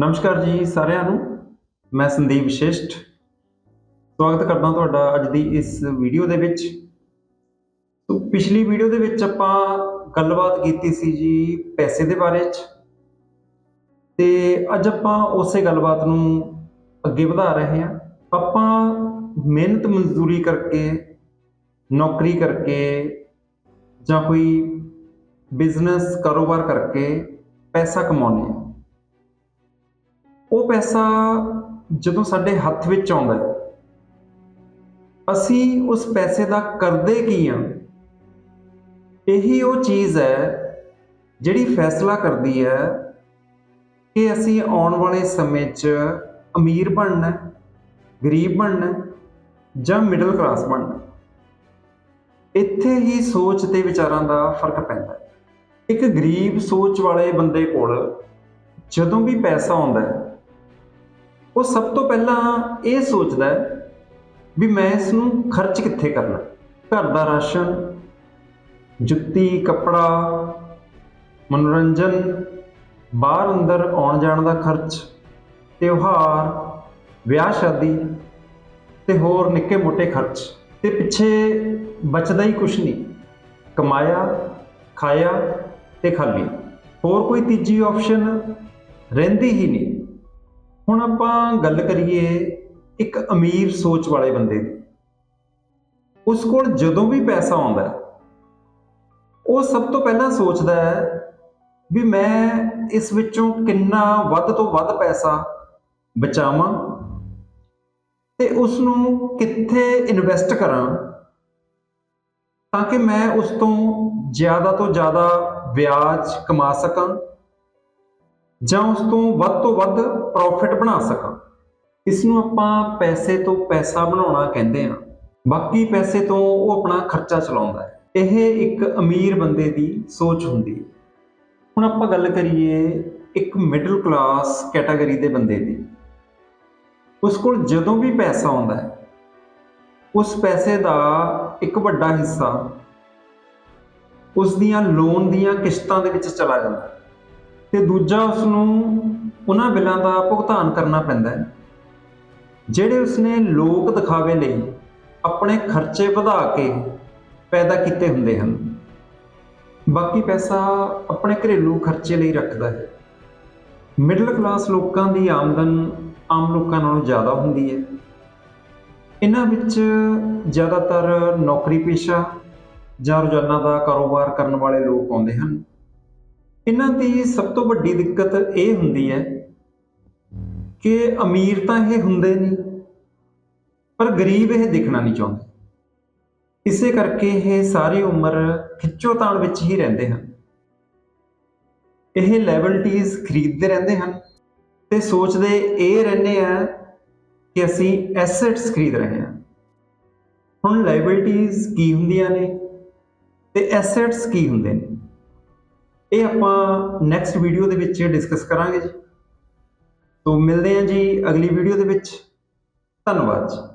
ਨਮਸਕਾਰ ਜੀ ਸਾਰਿਆਂ ਨੂੰ। ਮੈਂ ਸੰਦੀਪ ਸ਼ਿਸ਼ਟ। ਸਵਾਗਤ ਕਰਦਾ ਤੁਹਾਡਾ ਅੱਜ ਦੀ ਇਸ ਵੀਡੀਓ ਦੇ ਵਿੱਚ। ਤੋਂ ਪਿਛਲੀ ਵੀਡੀਓ ਦੇ ਵਿੱਚ ਆਪਾਂ ਗੱਲਬਾਤ ਕੀਤੀ ਸੀ ਜੀ ਪੈਸੇ ਦੇ ਬਾਰੇ ਚ। ਤੇ ਅੱਜ ਆਪਾਂ ਉਸੇ ਗੱਲਬਾਤ ਨੂੰ ਅੱਗੇ ਵਧਾ ਰਹੇ ਹਾਂ। ਆਪਾਂ ਮਿਹਨਤ ਮਜ਼ਦੂਰੀ ਕਰਕੇ, ਨੌਕਰੀ ਕਰਕੇ ਜਾਂ ਕੋਈ ਬਿਜ਼ਨਸ ਕਾਰੋਬਾਰ ਕਰਕੇ ਪੈਸਾ ਕਮਾਉਂਦੇ ਹਾਂ। ਉਹ ਪੈਸਾ ਜਦੋਂ ਸਾਡੇ ਹੱਥ ਵਿੱਚ ਆਉਂਦਾ ਹੈ, ਅਸੀਂ ਉਸ ਪੈਸੇ ਦਾ ਕਰਦੇ ਕੀ ਆ? ਇਹੀ ਉਹ ਚੀਜ਼ ਹੈ ਜਿਹੜੀ ਫੈਸਲਾ ਕਰਦੀ ਹੈ ਕਿ ਅਸੀਂ ਆਉਣ ਵਾਲੇ ਸਮੇਂ 'ਚ ਅਮੀਰ ਬਣਨਾ ਗਰੀਬ ਬਣਨਾ ਜਾਂ ਮਿਡਲ ਕਲਾਸ ਬਣਨਾ ਇੱਥੇ ਹੀ ਸੋਚ ਤੇ ਵਿਚਾਰਾਂ ਦਾ ਫ਼ਰਕ ਪੈਂਦਾ ਹੈ। ਇੱਕ ਗਰੀਬ ਸੋਚ ਵਾਲੇ ਬੰਦੇ ਕੋਲ ਜਦੋਂ ਵੀ ਪੈਸਾ ਆਉਂਦਾ ਹੈ ਉਹ ਸਭ ਤੋਂ ਪਹਿਲਾਂ ਇਹ ਸੋਚਦਾ ਹੈ ਵੀ ਮੈਂ ਇਸ ਨੂੰ ਖਰਚ ਕਿੱਥੇ ਕਰਨਾ? ਘਰ ਦਾ ਰਾਸ਼ਨ, ਜੁੱਤੀ, ਕੱਪੜਾ, ਮਨੋਰੰਜਨ, ਬਾਹਰ ਅੰਦਰ ਆਉਣ ਜਾਣ ਦਾ ਖਰਚ, ਤਿਉਹਾਰ, ਵਿਆਹ ਸ਼ਾਦੀ ਤੇ ਹੋਰ ਨਿੱਕੇ ਮੋਟੇ ਖਰਚ। ਤੇ ਪਿੱਛੇ ਬਚਦਾ ਹੀ ਕੁਛ ਨਹੀਂ। ਕਮਾਇਆ, ਖਾਇਆ ਤੇ ਖਾਲੀ। ਹੋਰ ਕੋਈ ਤੀਜੀ ਆਪਸ਼ਨ ਰਹਿੰਦੀ ਹੀ ਨਹੀਂ। ਹੁਣ ਆਪਾਂ ਗੱਲ ਕਰੀਏ ਇੱਕ ਅਮੀਰ ਸੋਚ ਵਾਲੇ ਬੰਦੇ ਦੀ। ਉਸ ਕੋਲ ਜਦੋਂ ਵੀ ਪੈਸਾ ਆਉਂਦਾ ਉਹ ਸਭ ਤੋਂ ਪਹਿਲਾਂ ਸੋਚਦਾ ਹੈ ਵੀ ਮੈਂ ਇਸ ਵਿੱਚੋਂ ਕਿੰਨਾ ਵੱਧ ਤੋਂ ਵੱਧ ਪੈਸਾ ਬਚਾਵਾਂ ਤੇ ਉਸ ਨੂੰ ਕਿੱਥੇ ਇਨਵੈਸਟ ਕਰਾਂ ਤਾਂ ਕਿ ਮੈਂ ਉਸ ਤੋਂ ਜ਼ਿਆਦਾ ਤੋਂ ਜ਼ਿਆਦਾ ਵਿਆਜ ਕਮਾ ਸਕਾਂ। ਜਾਂ ਉਸ ਤੋਂ ਵੱਧ ਤੋਂ ਵੱਧ ਪ੍ਰੋਫਿਟ ਬਣਾ ਸਕਾਂ। ਇਸ ਨੂੰ ਆਪਾਂ ਪੈਸੇ ਤੋਂ ਪੈਸਾ ਬਣਾਉਣਾ ਕਹਿੰਦੇ ਹਾਂ। ਬਾਕੀ ਪੈਸੇ ਤੋਂ ਉਹ ਆਪਣਾ ਖਰਚਾ ਚਲਾਉਂਦਾ ਹੈ। ਇਹ ਇੱਕ ਅਮੀਰ ਬੰਦੇ ਦੀ ਸੋਚ ਹੁੰਦੀ ਹੈ। ਹੁਣ ਆਪਾਂ ਗੱਲ ਕਰੀਏ ਇੱਕ ਮਿਡਲ ਕਲਾਸ ਕੈਟਾਗਰੀ ਦੇ ਬੰਦੇ ਦੀ। ਉਸ ਕੋਲ ਜਦੋਂ ਵੀ ਪੈਸਾ ਆਉਂਦਾ ਹੈ, ਉਸ ਪੈਸੇ ਦਾ ਇੱਕ ਵੱਡਾ ਹਿੱਸਾ ਉਸ ਦੀਆਂ ਲੋਨ ਦੀਆਂ ਕਿਸ਼ਤਾਂ ਦੇ ਵਿੱਚ ਚਲਾ ਜਾਂਦਾ ਹੈ। ਤੇ ਦੂਜਾ ਉਸ ਨੂੰ ਉਹਨਾਂ ਬਿੱਲਾਂ ਦਾ ਭੁਗਤਾਨ ਕਰਨਾ ਪੈਂਦਾ ਹੈ, ਜਿਹੜੇ ਉਸਨੇ ਲੋਕ ਦਿਖਾਵੇ ਲਈ ਆਪਣੇ ਖਰਚੇ ਵਧਾ ਕੇ ਪੈਦਾ ਕੀਤੇ ਹੁੰਦੇ ਹਨ। ਬਾਕੀ ਪੈਸਾ ਆਪਣੇ ਘਰੇਲੂ ਖਰਚੇ ਲਈ ਰੱਖਦਾ ਹੈ। ਮਿਡਲ ਕਲਾਸ ਲੋਕਾਂ ਦੀ ਆਮਦਨ ਆਮ ਲੋਕਾਂ ਨਾਲੋਂ ਜ਼ਿਆਦਾ ਹੁੰਦੀ ਹੈ। ਇਹਨਾਂ ਵਿੱਚ ਜ਼ਿਆਦਾਤਰ ਨੌਕਰੀ ਪੇਸ਼ਾ ਜਾਂ ਰੋਜ਼ਾਨਾ ਦਾ ਕਾਰੋਬਾਰ ਕਰਨ ਵਾਲੇ ਲੋਕ ਆਉਂਦੇ ਹਨ। ਇਹਨਾਂ ਦੀ ਸਭ ਤੋਂ ਵੱਡੀ ਦਿੱਕਤ ਇਹ ਹੁੰਦੀ ਹੈ ਕਿ ਅਮੀਰ ਤਾਂ ਇਹ ਹੁੰਦੇ ਨਹੀਂ, ਪਰ ਗਰੀਬ ਇਹ ਦਿਖਣਾ ਨਹੀਂ ਚਾਹੁੰਦੇ। ਇਸੇ ਕਰਕੇ ਇਹ ਸਾਰੀ ਉਮਰ ਖਿੱਚੋਤਾਣ ਵਿੱਚ ਹੀ ਰਹਿੰਦੇ ਹਨ। ਇਹ ਲੈਬਿਲਟੀਜ਼ ਖਰੀਦਦੇ ਰਹਿੰਦੇ ਹਨ ਤੇ ਸੋਚਦੇ ਇਹ ਰਹਿੰਦੇ ਆ ਕਿ ਅਸੀਂ ਐਸੈਟਸ ਖਰੀਦ ਰਹੇ ਹਾਂ। ਹੁਣ ਲਾਇਬਿਲਟੀਜ਼ ਕੀ ਹੁੰਦੀਆਂ ਨੇ ਤੇ ਐਸੈਟਸ ਕੀ ਹੁੰਦੇ ਨੇ? ਇਹ ਆਪਾਂ ਨੈਕਸਟ ਵੀਡੀਓ ਦੇ ਵਿੱਚ ਡਿਸਕਸ ਕਰਾਂਗੇ ਜੀ। ਤੋਂ ਮਿਲਦੇ ਹਾਂ ਜੀ ਅਗਲੀ ਵੀਡੀਓ ਦੇ ਵਿੱਚ। ਧੰਨਵਾਦ ਜੀ।